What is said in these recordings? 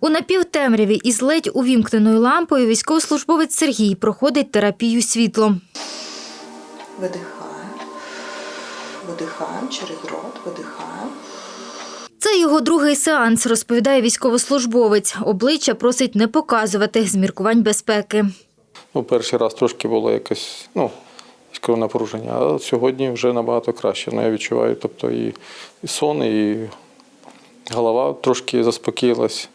У напівтемряві із ледь увімкненою лампою військовослужбовець Сергій проходить терапію світлом. Видихаємо. Видихаємо через рот, видихаємо. Це його другий сеанс, розповідає військовослужбовець. Обличчя просить не показувати з міркувань безпеки. Ну, перший раз трошки було якесь ну, військове напруження, а сьогодні вже набагато краще. Ну, я відчуваю, тобто і, і сон, і голова трошки заспокоїлась,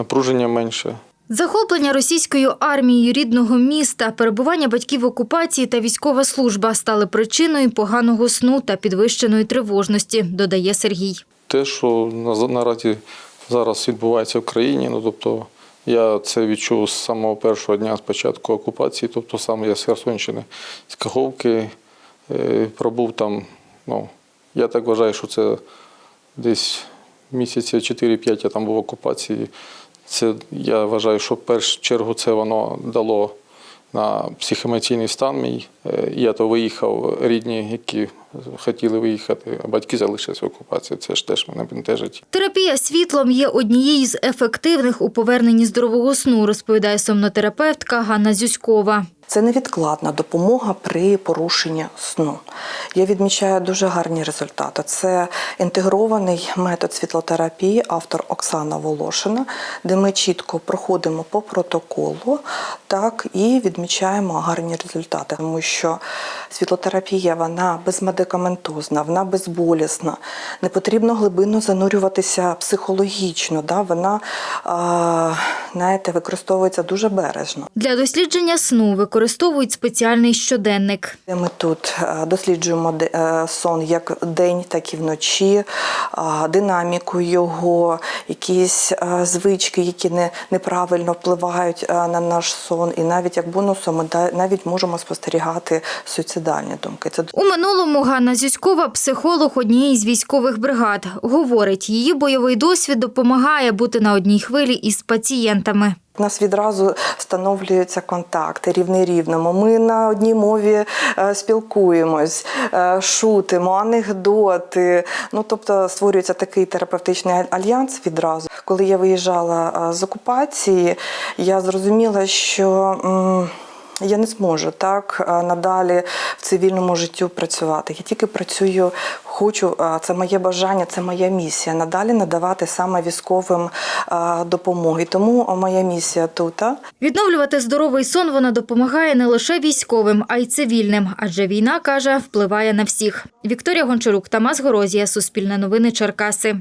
напруження менше. Захоплення російською армією рідного міста, перебування батьків в окупації та військова служба стали причиною поганого сну та підвищеної тривожності, додає Сергій. Те, що наразі зараз відбувається в країні, ну тобто я це відчув з самого першого дня з початку окупації, тобто сам я з Херсонщини, з Каховки е, пробув там. Ну, я так вважаю, що це десь місяці 4-5 я там був в окупації. Це я вважаю, що в першу чергу це воно дало на психоемоційний стан мій. Е, Я то виїхав рідні, які хотіли виїхати, а батьки залишилися в окупації. Це ж теж мене бентежить. Терапія світлом є однією з ефективних у поверненні здорового сну, розповідає сомнотерапевтка Ганна Зюськова. Це невідкладна допомога при порушенні сну. Я відмічаю дуже гарні результати. Це інтегрований метод світлотерапії, автор Оксана Волошина, де ми чітко проходимо по протоколу, так і відмічаємо гарні результати, тому що світлотерапія вона безмедикаментозна, вона безболісна. Не потрібно глибинно занурюватися психологічно. Да? Вона, а, знаєте, використовується дуже бережно. Для дослідження сну використовують спеціальний щоденник. Ми тут е, досліджуємо е, сон як день, так і вночі, динаміку його, якісь е, звички, які не, неправильно впливають на наш сон. І навіть як бонусом ми навіть можемо спостерігати суїцидальні думки. Це У минулому Ганна Зюськова – психолог однієї з військових бригад. Говорить, її бойовий досвід допомагає бути на одній хвилі із пацієнтами. У нас відразу встановлюються контакти рівний рівному. Ми на одній мові е, спілкуємось, е, шутимо, анекдоти. Ну тобто створюється такий терапевтичний альянс відразу. Коли я виїжджала е, з окупації, я зрозуміла, що. Я не зможу так е, надалі в цивільному життю працювати. Я тільки працюю, хочу, е, це моє бажання, це моя місія. Надалі надавати саме військовим е, допомоги. Тому моя місія тут. Відновлювати здоровий сон вона допомагає не лише військовим, а й цивільним, адже війна, каже, впливає на всіх. Вікторія Гончарук, Тамас Горозія, Суспільне новини Черкаси.